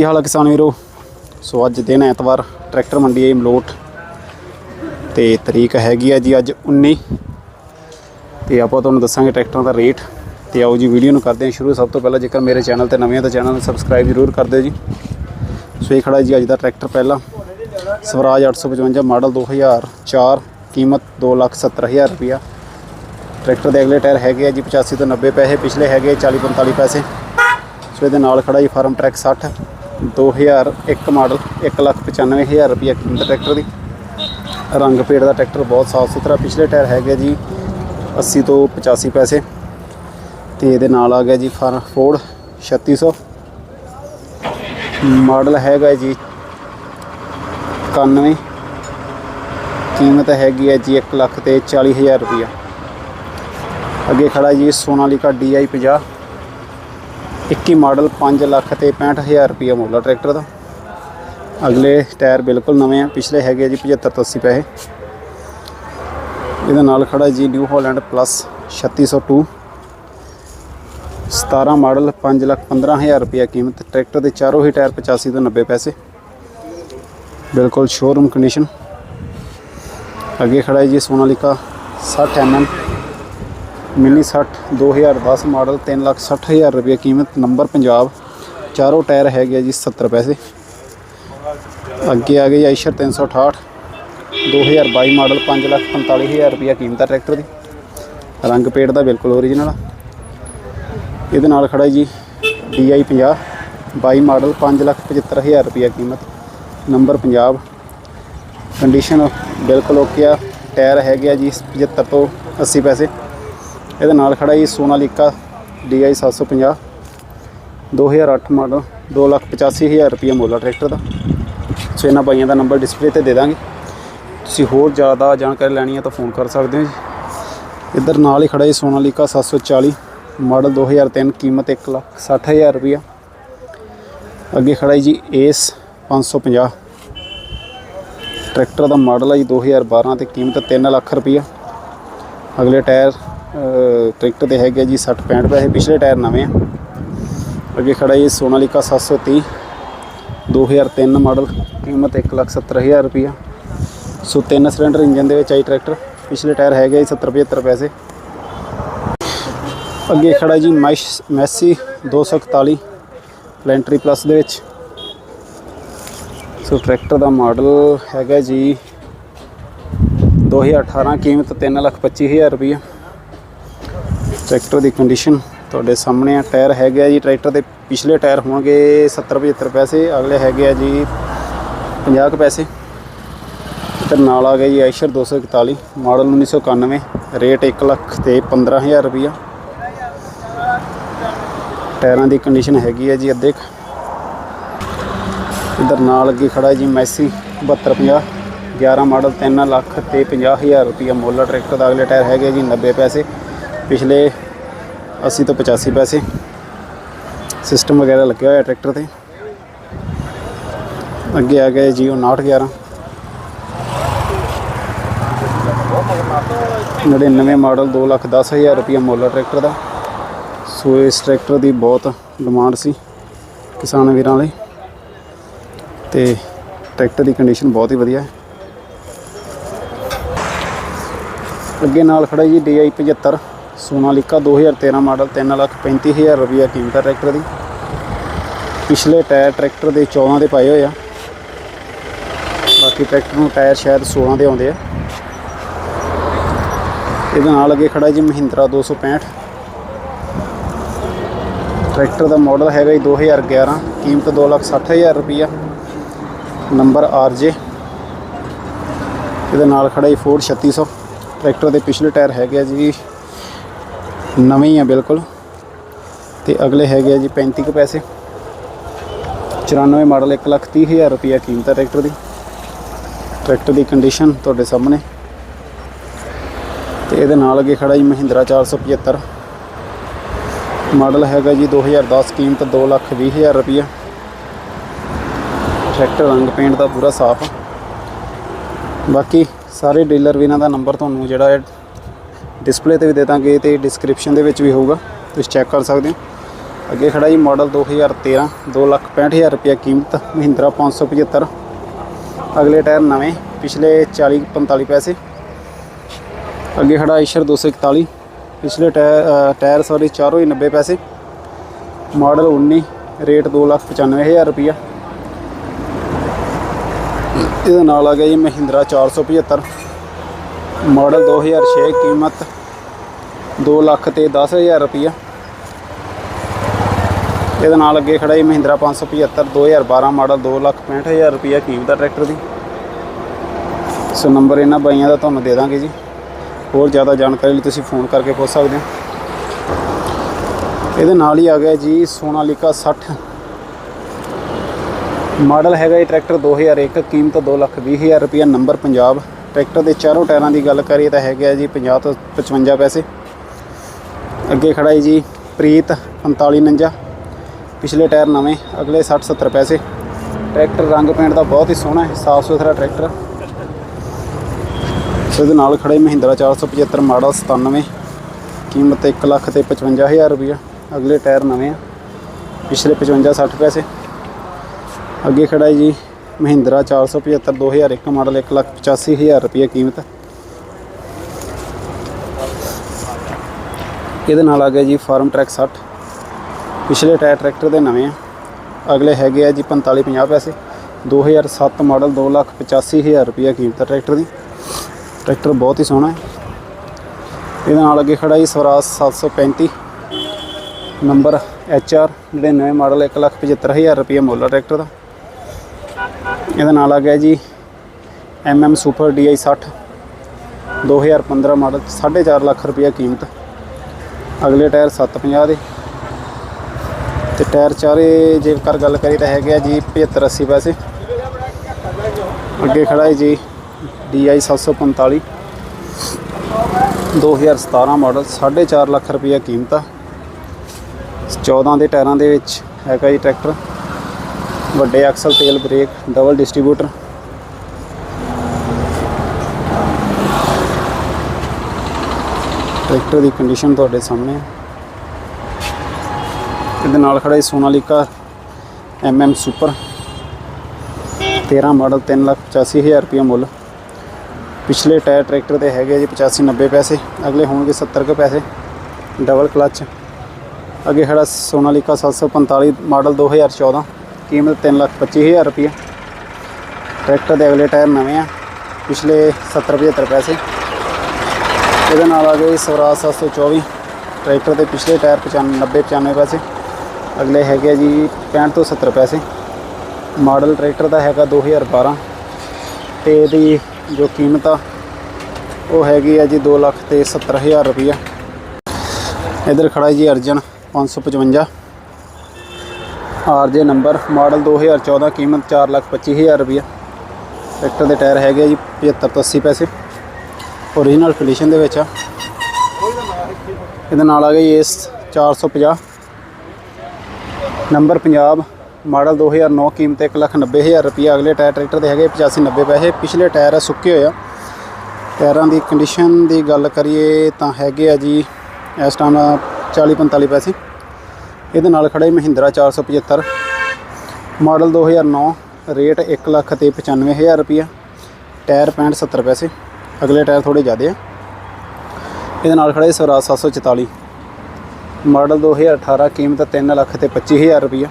ਕੀ ਹਾਲ ਹੈ ਕਿਸਾਨ ਵੀਰੋ? ਸੋ ਅੱਜ ਦਿਨ ਐਤਵਾਰ, ਟਰੈਕਟਰ ਮੰਡੀ ਹੈ ਮਲੋਟ ਤੇ ਤਰੀਕ ਹੈਗੀ ਹੈ ਜੀ ਅੱਜ 19 ਤੇ ਆਪਾਂ ਤੁਹਾਨੂੰ ਦੱਸਾਂਗੇ ਟਰੈਕਟਰਾਂ ਦਾ ਰੇਟ ਤੇ ਆਓ ਜੀ ਵੀਡੀਓ ਨੂੰ ਕਰਦੇ ਹਾਂ ਸ਼ੁਰੂ। ਸਭ ਤੋਂ ਪਹਿਲਾਂ ਜੇਕਰ ਮੇਰੇ ਚੈਨਲ ਤੇ ਨਵੇਂ ਆ ਤਾਂ ਚੈਨਲ ਨੂੰ ਸਬਸਕ੍ਰਾਈਬ ਜ਼ਰੂਰ ਕਰ ਦਿਓ ਜੀ। ਸੋ ਇਹ ਖੜਾ ਜੀ ਅੱਜ ਦਾ ਟਰੈਕਟਰ ਪਹਿਲਾ। ਸਵਰਾਜ 855 ਮਾਡਲ 2004 ਕੀਮਤ 270000 ਰੁਪਇਆ। ਟਰੈਕਟਰ ਦੇ ਅਗਲੇ ਟਾਇਰ ਹੈਗੇ ਆ ਜੀ 85 ਤੋਂ 90 ਪੈਸੇ, ਪਿਛਲੇ ਹੈਗੇ 40 45 ਪੈਸੇ। ਸੋ ਇਹਦੇ ਨਾਲ ਖੜਾ ਜੀ ਫਾਰਮ ਟਰੈਕ 60 2001 ਮਾਡਲ 195000 ਰੁਪਇਆ ਕੀਮਤ ਟਰੈਕਟਰ ਦੀ। ਰੰਗ ਪੇੜ ਦਾ ਟਰੈਕਟਰ ਬਹੁਤ ਸਾਫ਼ ਸੁਥਰਾ, ਪਿਛਲੇ ਟਾਇਰ ਹੈਗੇ ਜੀ 80 ਤੋਂ 85 ਪੈਸੇ। ਤੇ ਇਹਦੇ ਨਾਲ ਆ ਗਿਆ ਜੀ ਫਾਰ ਫੋਰਡ 3600 ਮਾਡਲ ਹੈਗਾ ਜੀ 91 ਕੀਮਤ ਹੈਗੀ ਹੈ ਜੀ 1 ਲੱਖ ਤੇ 40000 ਰੁਪਇਆ ਅੱਗੇ ਖੜਾ ਜੀ ਸੋਨਾਲੀਕਾ DI 50 21 ਮਾਡਲ 5 ਲੱਖ ਤੇ 65000 ਰੁਪਇਆ ਮੁੱਲ ਆ ਟਰੈਕਟਰ ਦਾ। ਅਗਲੇ ਟਾਇਰ ਬਿਲਕੁਲ ਨਵੇਂ ਆ, ਪਿਛਲੇ ਹੈਗੇ ਜੀ 75 ਤੋਂ 80 ਪੈਸੇ। ਇਹਦੇ ਨਾਲ ਖੜਾ ਜੀ New Holland plus 3602 17 model 5 lakh 15000 ਰੁਪਇਆ ਕੀਮਤ, ਟਰੈਕਟਰ ਦੇ ਚਾਰੋਂ ਹੀ ਟਾਇਰ 85 ਤੋਂ 90 ਪੈਸੇ। ਬਿਲਕੁਲ ਸ਼ੋਰੂਮ ਕੰਡੀਸ਼ਨ ਅੱਗੇ ਖੜਾ ਹੈ ਜੀ Sonalika 60 mm mini 60 2010 model 3 lakh 60000 ਰੁਪਏ ਕੀਮਤ, ਨੰਬਰ ਪੰਜਾਬ, ਚਾਰੋਂ ਟਾਇਰ ਹੈਗੇ ਆ ਜੀ 70 ਪੈਸੇ। ਅੱਗੇ ਆ ਗਈ ਆਈਸ਼ਰ 368 2022 ਮਾਡਲ 5 ਲੱਖ 45000 ਰੁਪਏ ਕੀਮਤ ਆ ਟਰੈਕਟਰ ਦੀ। ਰੰਗ ਪੇਟ ਦਾ ਬਿਲਕੁਲ ਓਰੀਜਨਲ ਆ। ਇਹਦੇ ਨਾਲ ਖੜਾ ਜੀ DI 50 22 ਮਾਡਲ 5 ਲੱਖ 75000 ਰੁਪਏ ਕੀਮਤ, ਨੰਬਰ ਪੰਜਾਬ। ਕੰਡੀਸ਼ਨ ਬਿਲਕੁਲ ਓਕੇ ਆ, ਟਾਇਰ ਹੈਗੇ ਆ ਜੀ 75 ਤੋਂ 80 ਪੈਸੇ। ਇਹਦੇ ਨਾਲ ਖੜਾ ਜੀ ਸੋਨਾਲੀਕਾ DI 750 2008 ਮਾਡਲ 285000 ਰੁਪਏ ਮੁੱਲ ਆ ਟਰੈਕਟਰ ਦਾ। ਸੋ ਇਹਨਾਂ ਭਾਈਆਂ ਦਾ ਨੰਬਰ ਡਿਸਪਲੇ ਤੇ ਦੇ ਦਾਂਗੇ। ਤੁਸੀਂ ਹੋਰ ਜ਼ਿਆਦਾ ਜਾਣਕਾਰੀ ਲੈਣੀ ਹੈ ਤਾਂ ਫੋਨ ਕਰ ਸਕਦੇ ਹੋ ਜੀ। ਇੱਧਰ ਨਾਲ ਹੀ ਖੜਾ ਜੀ ਸੋਨਾਲੀਕਾ 740 ਮਾਡਲ 2003 ਕੀਮਤ 1 ਲੱਖ 60000 ਰੁਪਇਆ ਅੱਗੇ ਖੜਾ ਜੀ ਏਸ 550 ਟਰੈਕਟਰ ਦਾ ਮਾਡਲ ਹੈ ਜੀ 2012 ਤੇ ਕੀਮਤ 3 ਲੱਖ ਰੁਪਇਆ ਅਗਲੇ ਟਾਇਰ ਟਰੈਕਟਰ ਦੇ ਹੈਗੇ ਜੀ 60 65 ਪੈਸੇ, ਪਿਛਲੇ ਟਾਇਰ ਨਵੇਂ ਆ। ਅੱਗੇ ਖੜਾ ਜੀ ਸੋਨਾਲੀਕਾ 730 2003 ਮਾਡਲ, ਕੀਮਤ 1 ਲੱਖ 70000 ਰੁਪਇਆ ਸੋ ਤਿੰਨ ਸਿਲੰਡਰ ਇੰਜਨ ਦੇ ਵਿੱਚ ਆਈ ਟਰੈਕਟਰ, ਪਿਛਲੇ ਟਾਇਰ ਹੈਗੇ ਜੀ 70 75 ਪੈਸੇ। ਅੱਗੇ ਖੜਾ ਜੀ ਮੈਸ਼, ਮੈਸੀ 241 ਪਲੈਂਟਰੀ ਪਲੱਸ ਦੇ ਵਿੱਚ। ਸੋ ਟਰੈਕਟਰ ਦਾ ਮਾਡਲ ਹੈਗਾ ਜੀ 2018 ਕੀਮਤ 325000 ਰੁਪਏ ਟਰੈਕਟਰ ਦੀ ਕੰਡੀਸ਼ਨ ਤੁਹਾਡੇ ਸਾਹਮਣੇ ਆ। ਟਾਇਰ ਹੈਗੇ ਆ ਜੀ, ਟਰੈਕਟਰ ਦੇ ਪਿਛਲੇ ਟਾਇਰ ਹੋਣਗੇ 70 75 ਪੈਸੇ, ਅਗਲੇ ਹੈਗੇ ਆ ਜੀ 50 ਕੁ ਪੈਸੇ। ਤੇ ਨਾਲ ਆ ਗਿਆ ਜੀ ਐਸ਼ਰ 241 ਮਾਡਲ 1991 ਰੇਟ 1 ਲੱਖ ਤੇ 15000 ਰੁਪਇਆ ਟਾਇਰਾਂ ਦੀ ਕੰਡੀਸ਼ਨ ਹੈਗੀ ਹੈ ਜੀ ਅੱਧੇ ਕੁ ਇਧਰ ਨਾਲ ਅੱਗੇ ਖੜਾ ਜੀ ਮੈਸੀ 7250 11 ਮਾਡਲ 3 ਲੱਖ ਤੇ 50000 ਰੁਪਇਆ ਮੁੱਲ ਆ। ਟਰੈਕਟਰ ਦਾ ਅਗਲੇ ਟਾਇਰ ਹੈਗੇ ਜੀ 90 ਪੈਸੇ। ਪਿਛਲੇ 80 ਤੋਂ 85 ਪੈਸੇ। ਸਿਸਟਮ ਵਗੈਰਾ ਲੱਗਿਆ ਹੋਇਆ ਟਰੈਕਟਰ ਤੇ। ਅੱਗੇ ਆ ਗਿਆ ਜੀ, ਉਹ 6911 99 ਮਾਡਲ 2 ਲੱਖ 10000 ਰੁਪਇਆ ਮੁੱਲ ਆ ਟਰੈਕਟਰ ਦਾ। ਸੋ ਇਸ ਟਰੈਕਟਰ ਦੀ ਬਹੁਤ ਡਿਮਾਂਡ ਸੀ ਕਿਸਾਨ ਵੀਰਾਂ ਲਈ। ਤੇ ਟਰੈਕਟਰ ਦੀ ਕੰਡੀਸ਼ਨ ਬਹੁਤ ਹੀ ਵਧੀਆ। ਹੈ ਅੱਗੇ ਨਾਲ ਖੜਾ ਜੀ DI 75 ਸੋਨਾਲੀਕਾ 2013 ਮਾਡਲ 3 ਲੱਖ 35000 ਰੁਪਇਆ ਕੀਮਤ ਹੈ ਟਰੈਕਟਰ ਦੀ। ਪਿਛਲੇ ਟਾਇਰ ਟਰੈਕਟਰ ਦੇ 14 ਦੇ ਪਾਏ ਹੋਏ ਆ। ਬਾਕੀ ਟਰੈਕਟਰ ਨੂੰ ਟਾਇਰ ਸ਼ਾਇਦ 16 ਦੇ ਆਉਂਦੇ ਆ। ਇਹਦੇ ਨਾਲ ਅੱਗੇ ਖੜਾ ਜੀ ਮਹਿੰਦਰਾ 265 ਟਰੈਕਟਰ ਦਾ ਮਾਡਲ ਹੈਗਾ ਜੀ 2011 ਕੀਮਤ 260000 ਰੁਪਈਆ। ਨੰਬਰ RJ ਇਹਦੇ ਨਾਲ ਖੜਾ ਜੀ ਫੋਰਡ 3600 ਟਰੈਕਟਰ ਦੇ ਪਿਛਲੇ ਟਾਇਰ ਹੈਗੇ ਆ ਜੀ ਨਵੇਂ ਹੀ ਆ ਬਿਲਕੁਲ। ਤੇ ਅਗਲੇ ਹੈਗੇ ਆ ਜੀ 35 ਕੁ ਪੈਸੇ। 94 ਮਾਡਲ 130000 ਰੁਪਈਆ ਕੀਮਤ ਹੈ ਟਰੈਕਟਰ ਦੀ। ਟਰੈਕਟਰ ਦੀ ਕੰਡੀਸ਼ਨ ਤੁਹਾਡੇ ਸਾਹਮਣੇ। ਤੇ ਇਹਦੇ ਨਾਲ ਅੱਗੇ ਖੜਾ ਜੀ ਮਹਿੰਦਰਾ 475 ਮਾਡਲ ਹੈਗਾ ਜੀ 2010 ਕੀਮਤ 2 ਲੱਖ 20 ਹਜ਼ਾਰ ਰੁਪਈਆ। ਟਰੈਕਟਰ ਰੰਗ ਪੇਂਟ ਦਾ ਪੂਰਾ ਸਾਫ਼ ਬਾਕੀ ਸਾਰੇ ਡੀਲਰ ਵੀ ਇਹਨਾਂ ਦਾ ਨੰਬਰ ਤੁਹਾਨੂੰ ਜਿਹੜਾ ਹੈ ਡਿਸਪਲੇ ਤੇ ਵੀ ਦੇ ਦਾਂਗੇ ਤੇ ਡਿਸਕ੍ਰਿਪਸ਼ਨ ਦੇ ਵਿੱਚ ਵੀ ਹੋਊਗਾ। ਤੁਸੀਂ ਚੈੱਕ ਕਰ ਸਕਦੇ ਹੋ। ਅੱਗੇ ਖੜਾ ਜੀ ਮਾਡਲ 2013 265000 ਰੁਪਏ ਕੀਮਤ, ਮਹਿੰਦਰਾ 575 ਅਗਲੇ ਟਾਇਰ ਨਵੇਂ, ਪਿਛਲੇ 40 45 ਪੈਸੇ। ਅੱਗੇ ਖੜਾ ਆਈਸ਼ਰ 241 ਪਿਛਲੇ ਟਾਇਰ ਟਾਇਰ ਸੌਰੀ ਚਾਰੋਂ ਹੀ 90 ਪੈਸੇ। ਮਾਡਲ 19 ਰੇਟ 295000 ਰੁਪਿਆ ਇਹਦੇ ਨਾਲ ਆ ਗਿਆ ਜੀ ਮਹਿੰਦਰਾ 475 ਮਾਡਲ 2006 ਕੀਮਤ 2 ਲੱਖ ਤੇ 10000 ਰੁਪਿਆ ਇਹਦੇ ਨਾਲ ਅੱਗੇ ਖੜਾ ਜੀ ਮਹਿੰਦਰਾ 575 2012 ਮਾਡਲ 2 ਲੱਖ 65000 ਰੁਪਿਆ ਕੀਮਤ ਆ ਟਰੈਕਟਰ ਦੀ। ਸੋ ਨੰਬਰ ਇਹਨਾਂ ਬਾਈਆਂ ਦਾ ਤੁਹਾਨੂੰ ਦੇ ਦਾਂਗੇ ਜੀ। ਹੋਰ ਜ਼ਿਆਦਾ ਜਾਣਕਾਰੀ ਲਈ ਤੁਸੀਂ ਫੋਨ ਕਰਕੇ ਪੁੱਛ ਸਕਦੇ ਹੋ। ਇਹਦੇ ਨਾਲ ਹੀ ਆ ਗਿਆ ਜੀ ਸੋਨਾਲੀਕਾ 60 ਮਾਡਲ ਹੈਗਾ ਇਹ ਟਰੈਕਟਰ 2001 ਕੀਮਤ 220000 ਰੁਪਏ ਨੰਬਰ ਪੰਜਾਬ। ਟਰੈਕਟਰ ਦੇ ਚਾਰੋਂ ਟਾਇਰਾਂ ਦੀ ਗੱਲ ਕਰੀਏ ਤਾਂ ਹੈਗਾ ਜੀ 50 ਤੋਂ 55 ਪੈਸੇ। ਅੱਗੇ ਖੜਾ ਹੈ ਜੀ ਪ੍ਰੀਤ 4549 ਪਿਛਲੇ ਟਾਇਰ ਨਵੇਂ, ਅਗਲੇ 60 70 ਪੈਸੇ। ਟਰੈਕਟਰ ਰੰਗ ਪੇਂਟ ਦਾ ਬਹੁਤ ਹੀ ਸੋਹਣਾ ਹੈ, ਸਾਫ਼ ਸੁਥਰਾ ਟਰੈਕਟਰ। ਇਹਦੇ ਨਾਲ ਖੜਾ ਹੈ ਮਹਿੰਦਰਾ 475 ਮਾਡਲ 97 ਕੀਮਤ 1 ਲੱਖ ਤੇ 55000 ਰੁਪਏ ਅਗਲੇ ਟਾਇਰ ਨਵੇਂ ਆ, ਪਿਛਲੇ 55 60 ਪੈਸੇ। ਅੱਗੇ ਖੜਾ ਹੈ ਜੀ ਮਹਿੰਦਰਾ 475 2001 ਮਾਡਲ 1 ਲੱਖ 85000 ਰੁਪਏ ਕੀਮਤ। ਇਹਦੇ ਨਾਲ ਆ ਗਿਆ ਜੀ ਫਾਰਮ ਟਰੈਕ 60 ਪਿਛਲੇ ਟਾਇਰ ਟਰੈਕਟਰ ਦੇ ਨਵੇਂ ਆ। ਅਗਲੇ ਹੈਗੇ ਆ ਜੀ 45 50 ਪੈਸੇ। 2007 ਮਾਡਲ 2 ਲੱਖ 85000 ਰੁਪਏ ਕੀਮਤ ਆ ਟਰੈਕਟਰ ਦੀ। ਟਰੈਕਟਰ ਬਹੁਤ ਹੀ ਸੋਹਣਾ ਹੈ। ਇਹਦੇ ਨਾਲ ਅੱਗੇ ਖੜਾ ਜੀ Swaraj 735 number HR 99 model 1 lakh 75000 ਰੁਪਏ ਮੁੱਲ ਆ ਟਰੈਕਟਰ ਦਾ। ਇਹਦੇ ਨਾਲ ਆ ਗਿਆ ਜੀ MM super DI 60 2015 model 4.5 lakh ਰੁਪਏ ਕੀਮਤ। ਅਗਲੇ ਟਾਇਰ 750 ਦੇ। ਤੇ ਟਾਇਰ ਚਾਰੇ ਜੇਕਰ ਗੱਲ ਕਰੀ ਤਾਂ ਹੈਗੇ ਆ ਜੀ 75 80 ਪੈਸੇ। ਅੱਗੇ ਖੜਾ ਹੈ ਜੀ DI 745 2017 ਮਾਡਲ 4.5 ਲੱਖ ਰੁਪਈਆ ਕੀਮਤ ਆ। 14 ਦੇ ਟਾਇਰਾਂ ਦੇ ਵਿੱਚ ਹੈਗਾ ਜੀ ਟਰੈਕਟਰ। ਵੱਡੇ ਐਕਸਲ ਤੇਲ ਬ੍ਰੇਕ, ਡਬਲ ਡਿਸਟ੍ਰੀਬਿਊਟਰ। ਟਰੈਕਟਰ ਦੀ ਕੰਡੀਸ਼ਨ ਤੁਹਾਡੇ ਸਾਹਮਣੇ ਹੈ ਇਹਦੇ ਨਾਲ ਖੜਾ ਹੈ ਸੋਨਾਲੀਕਾ MM ਸੁਪਰ 13 ਮਾਡਲ 385000 ਰੁਪਏ ਮੁੱਲ। ਪਿਛਲੇ ਟਾਇਰ ਟਰੈਕਟਰ ਦੇ ਹੈਗੇ ਜੀ 85 90 ਪੈਸੇ। ਅਗਲੇ ਹੋਣਗੇ 70 ਕੁ ਪੈਸੇ। ਡਬਲ ਕਲਚ ਅੱਗੇ ਖੜਾ ਸੋਨਾਲੀਕਾ 745 ਮਾਡਲ 2014 ਕੀਮਤ 325000 ਰੁਪਏ ਟਰੈਕਟਰ ਦੇ ਅਗਲੇ ਟਾਇਰ ਨਵੇਂ ਆ। ਪਿਛਲੇ 70 75 ਪੈਸੇ। ਇਹਦੇ ਨਾਲ ਆ ਗਏ ਸਵਰਾਜ 724 ਟਰੈਕਟਰ ਦੇ ਪਿਛਲੇ ਟਾਇਰ 95 90 95 ਪੈਸੇ, ਅਗਲੇ ਹੈਗੇ ਆ ਜੀ 65 ਤੋਂ 70 ਪੈਸੇ। ਮਾਡਲ ਟਰੈਕਟਰ ਦਾ ਹੈਗਾ 2012 ਤੇ ਇਹਦੀ ਜੋ ਕੀਮਤ ਆ, ਉਹ ਹੈਗੀ ਆ ਜੀ 2 ਲੱਖ ਤੇ 70000 ਰੁਪਈਆ। ਇਧਰ ਖੜਾ ਜੀ ਅਰਜਨ 555 ਆਰਜੇ ਨੰਬਰ, ਮਾਡਲ 2014 ਕੀਮਤ 4 ਲੱਖ 25000 ਰੁਪਈਆ। ਟਰੈਕਟਰ ਦੇ ਟਾਇਰ ਹੈਗੇ ਆ ਜੀ 75 ਤੋਂ 80 ਪੈਸੇ। ਓਰੀਜਨਲ ਕੰਡੀਸ਼ਨ ਦੇ ਵਿੱਚ ਆ। ਇਹਦੇ ਨਾਲ ਆ ਗਈ ਇਸ 450 ਨੰਬਰ ਪੰਜਾਬ, ਮਾਡਲ 2009 ਕੀਮਤ 190000 ਰੁਪਏ ਅਗਲੇ ਟਾਇਰ ਟਰੈਕਟਰ ਦੇ ਹੈਗੇ 85 90 ਪੈਸੇ। ਪਿਛਲੇ ਟਾਇਰ ਆ, ਸੁੱਕੇ ਹੋਏ ਆ। ਟਾਇਰਾਂ ਦੀ ਕੰਡੀਸ਼ਨ ਦੀ ਗੱਲ ਕਰੀਏ ਤਾਂ ਹੈਗੇ ਆ ਜੀ ਇਸ ਟਾਈਮ 40 45 ਪੈਸੇ। ਇਹਦੇ ਨਾਲ ਖੜਾ ਹੈ ਮਹਿੰਦਰਾ 475 ਮਾਡਲ 2009 ਰੇਟ 1 ਲੱਖ ਤੇ 95000 ਰੁਪਏ ਟਾਇਰ 65 70 ਪੈਸੇ। ਅਗਲੇ ਟਾਇਰ ਥੋੜੇ ਜ਼ਿਆਦੇ ਆ। ਇਹਦੇ ਨਾਲ ਖੜਾ ਹੈ ਸਵਰਾਜ 744 ਮਾਡਲ 2018 ਕੀਮਤ 3 ਲੱਖ ਤੇ 25000 ਰੁਪਏ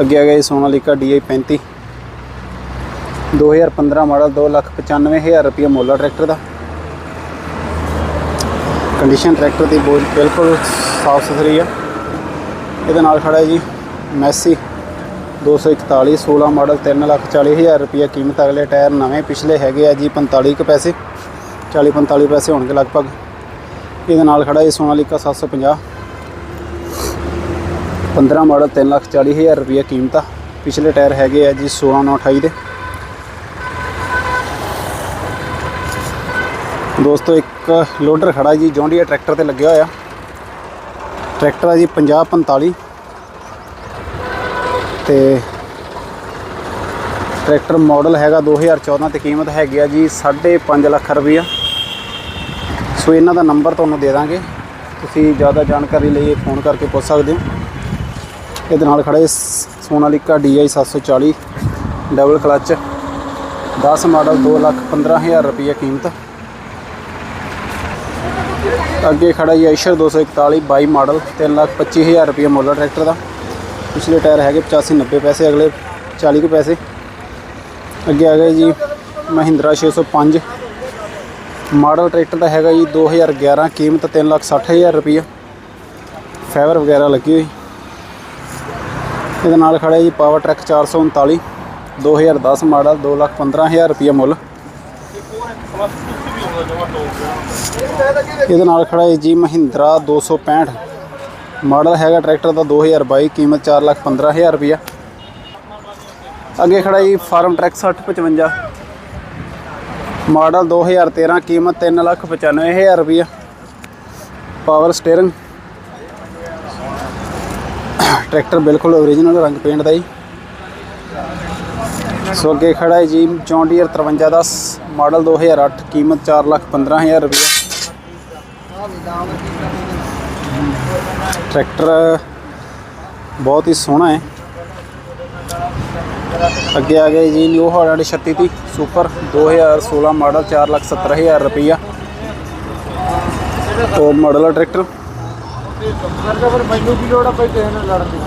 ਅੱਗੇ ਆ ਗਿਆ ਜੀ ਸੋਨਾਲੀਕਾ DI 35 2015 ਮਾਡਲ 2 ਲੱਖ 95000 ਰੁਪਏ ਮੁੱਲ ਆ ਟਰੈਕਟਰ ਦਾ। ਕੰਡੀਸ਼ਨ ਟਰੈਕਟਰ ਦੀ ਬਹੁਤ ਬਿਲਕੁਲ ਸਾਫ਼ ਸੁਥਰੀ ਆ। ਇਹਦੇ ਨਾਲ ਖੜਾ ਜੀ ਮੈਸੀ 241 16 ਮਾਡਲ 3 ਲੱਖ 40000 ਰੁਪਏ ਕੀਮਤ ਅਗਲੇ ਟਾਇਰ ਨਵੇਂ ਪਿਛਲੇ ਹੈਗੇ ਆ ਜੀ 45 ਕੁ ਪੈਸੇ 40 45 ਪੈਸੇ ਹੋਣਗੇ ਲਗਭਗ। ਇਹਦੇ ਨਾਲ ਖੜਾ ਹੈ ਸੋਨਾਲੀਕਾ 750 15 ਮਾਡਲ 3 ਲੱਖ 40000 ਰੁਪਏ ਕੀਮਤ ਆ। ਪਿਛਲੇ ਟਾਇਰ ਹੈਗੇ ਆ ਜੀ 16 9 28 ਦੇ। ਦੋਸਤੋ, ਇੱਕ ਲੋਡਰ ਖੜਾ ਜੀ, ਜੌਂਡੀਆ ਟਰੈਕਟਰ ਤੇ ਲੱਗਿਆ ਹੋਇਆ। ਟਰੈਕਟਰ ਆ ਜੀ 50 45 ਤੇ ਟਰੈਕਟਰ ਮਾਡਲ ਹੈਗਾ 2014 ਤੇ ਕੀਮਤ ਹੈਗੀ ਆ ਜੀ 5.5 ਲੱਖ ਰੁਪਈਆ। ਸੋ ਇਹਨਾਂ ਦਾ ਨੰਬਰ ਤੁਹਾਨੂੰ ਦੇ ਦਾਂਗੇ। ਤੁਸੀਂ ਜ਼ਿਆਦਾ ਜਾਣਕਾਰੀ ਲਈ ਫੋਨ ਕਰਕੇ ਪੁੱਛ ਸਕਦੇ ਹੋ। ਇਹਦੇ ਨਾਲ ਖੜਾ ਹੈ ਸ- Sonalika DI 740 double clutch 10 model 2 lakh 15000 ਰੁਪਏ ਕੀਮਤ। ਅੱਗੇ ਖੜਾ ਜੀ ਆਇਸ਼ਰ 241 22 ਮਾਡਲ 3 ਲੱਖ 25000 ਰੁਪਏ ਮੁੱਲ ਆ ਟਰੈਕਟਰ ਦਾ। ਪਿਛਲੇ ਟਾਇਰ ਹੈਗੇ 85 90 ਪੈਸੇ, ਅਗਲੇ 40 ਕੁ ਪੈਸੇ। ਅੱਗੇ ਆ ਗਿਆ ਜੀ ਮਹਿੰਦਰਾ 605 ਮਾਡਲ ਟਰੈਕਟਰ ਦਾ ਹੈਗਾ ਜੀ 2011 ਕੀਮਤ 3 ਲੱਖ 60000 ਰੁਪਏ ਫਾਈਬਰ ਵਗੈਰਾ ਲੱਗੀ ਹੋਈ। ਇਹਦੇ ਨਾਲ ਖੜਾ ਜੀ ਪਾਵਰ ਟਰੈਕ 439 2010 ਮਾਡਲ 2 ਲੱਖ 15000 ਰੁਪਏ ਮੁੱਲ। ਇਹਦੇ ਨਾਲ ਖੜਾ ਹੈ ਜੀ ਮਹਿੰਦਰਾ 265 ਮਾਡਲ ਹੈਗਾ ਟਰੈਕਟਰ ਦਾ 2022 ਕੀਮਤ 4 ਲੱਖ 15000 ਰੁਪਏ ਅੱਗੇ ਖੜਾ ਜੀ ਫਾਰਮ ਟਰੈਕ 6055 ਮਾਡਲ 2013 ਕੀਮਤ 3 ਲੱਖ 95000 ਰੁਪਏ ਪਾਵਰ ਸਟੀਅਰਿੰਗ। ਟਰੈਕਟਰ ਬਿਲਕੁਲ ਓਰੀਜਨਲ ਰੰਗ ਪੇਂਟ ਦਾ ਜੀ। ਸੋ ਅੱਗੇ ਖੜਾ ਹੈ ਜੀ ਜੌਨ ਡੀਅਰ 5310 ਮਾਡਲ 2008 ਕੀਮਤ 4 ਲੱਖ 15000 ਰੁਪਏ ਟਰੈਕਟਰ ਬਹੁਤ ਹੀ ਸੋਹਣਾ ਹੈ। ਅੱਗੇ ਆ ਗਏ ਜੀ new Holland 3630 super 2016 model 4 lakh 70000 ਰੁਪਈਆ। ਟੋਪ ਮਾਡਲ ਆ ਟਰੈਕਟਰ। ਨਾਲ ਲੜਨ ਦੀ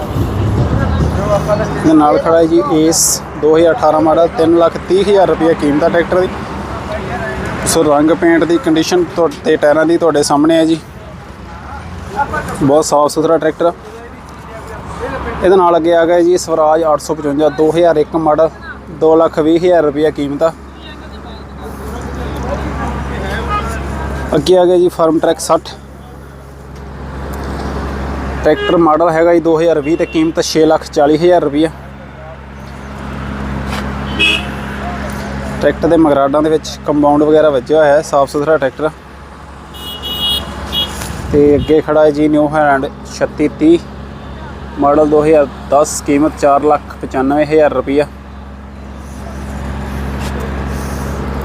ਦੇ ਨਾਲ ਖੜਾ ਹੈ ਜੀ ਏਸ 2018 ਮਾਡਲ 3 ਲੱਖ 30000 ਰੁਪਏ ਕੀਮਤ ਆ ਟਰੈਕਟਰ ਦੀ। ਸੋ ਰੰਗ ਪੇਂਟ ਦੀ ਕੰਡੀਸ਼ਨ ਤੇ ਟਾਇਰਾਂ ਦੀ ਤੁਹਾਡੇ ਸਾਹਮਣੇ ਹੈ ਜੀ। ਬਹੁਤ ਸਾਫ਼ ਸੁਥਰਾ ਟਰੈਕਟਰ ਇਹਦੇ ਨਾਲ ਅੱਗੇ ਆ ਗਿਆ ਜੀ ਸਵਰਾਜ 855 2001 ਮਾਡਲ 2 ਲੱਖ 20000 ਰੁਪਏ ਕੀਮਤ ਆ। ਅੱਗੇ ਆ ਗਿਆ ਜੀ ਫਾਰਮ ਟਰੈਕ 60 ਟਰੈਕਟਰ ਮਾਡਲ ਹੈਗਾ ਜੀ 2020 ਤੇ ਕੀਮਤ 6 ਲੱਖ 40000 ਰੁਪਏ ਟਰੈਕਟਰ ਦੇ ਮਗਰਾਡਾਂ ਦੇ ਵਿੱਚ ਕੰਪਾਊਂਡ ਵਗੈਰਾ ਵੱਜਿਆ ਹੋਇਆ ਹੈ, ਸਾਫ਼ ਸੁਥਰਾ ਟਰੈਕਟਰ ਤੇ ਅੱਗੇ ਖੜਾ ਹੈ ਜੀ ਨਿਊ ਹੈਲੈਂਡ 3630 ਮਾਡਲ 2010 ਕੀਮਤ 4 ਲੱਖ 95000 ਰੁਪਏ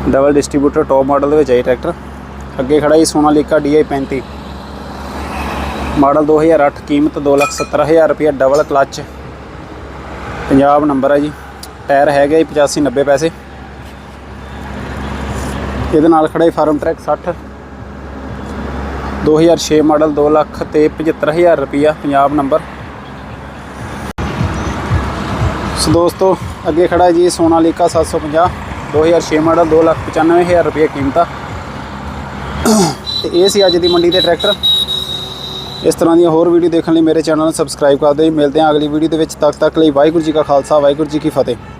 ਡਬਲ ਡਿਸਟ੍ਰੀਬਿਊਟਰ ਟੌਪ ਮਾਡਲ ਦੇ ਵਿੱਚ ਹੈ ਇਹ ਟਰੈਕਟਰ ਅੱਗੇ ਖੜਾ ਜੀ ਸੋਨਾਲੀਕਾ DI 35 ਮਾਡਲ 2008 ਕੀਮਤ 270000 ਰੁਪਏ ਡਬਲ ਕਲਚ ਪੰਜਾਬ ਨੰਬਰ ਹੈ ਜੀ। ਟਾਇਰ ਹੈਗਾ ਜੀ 85 90 ਪੈਸੇ। ਇਹਦੇ ਨਾਲ ਖੜਾ ਜੀ ਫਾਰਮ ਟਰੈਕ 60 2006 ਮਾਡਲ 2 ਲੱਖ ਤੇ 75000 ਰੁਪਿਆ ਪੰਜਾਬ ਨੰਬਰ। ਸੋ ਦੋਸਤੋ, ਅੱਗੇ ਖੜਾ ਹੈ ਜੀ ਸੋਨਾਲੀਕਾ 750 2006 ਮਾਡਲ 2 ਲੱਖ 95000 ਰੁਪਏ ਕੀਮਤ। ਆ ਤੇ ਇਹ ਸੀ ਅੱਜ ਦੀ ਮੰਡੀ ਦੇ ਟਰੈਕਟਰ। ਇਸ ਤਰ੍ਹਾਂ ਦੀਆਂ ਹੋਰ ਵੀਡੀਓ ਦੇਖਣ ਲਈ ਮੇਰੇ ਚੈਨਲ ਨੂੰ ਸਬਸਕ੍ਰਾਈਬ ਕਰ ਦਿਓ ਜੀ। ਮਿਲਦੇ ਹਾਂ ਅਗਲੀ ਵੀਡੀਓ ਦੇ ਵਿੱਚ। ਤੱਕ ਤੱਕ ਲਈ ਵਾਹਿਗੁਰੂ ਜੀ ਕਾ ਖਾਲਸਾ, ਵਾਹਿਗੁਰੂ ਜੀ ਕੀ ਫਤਿਹ।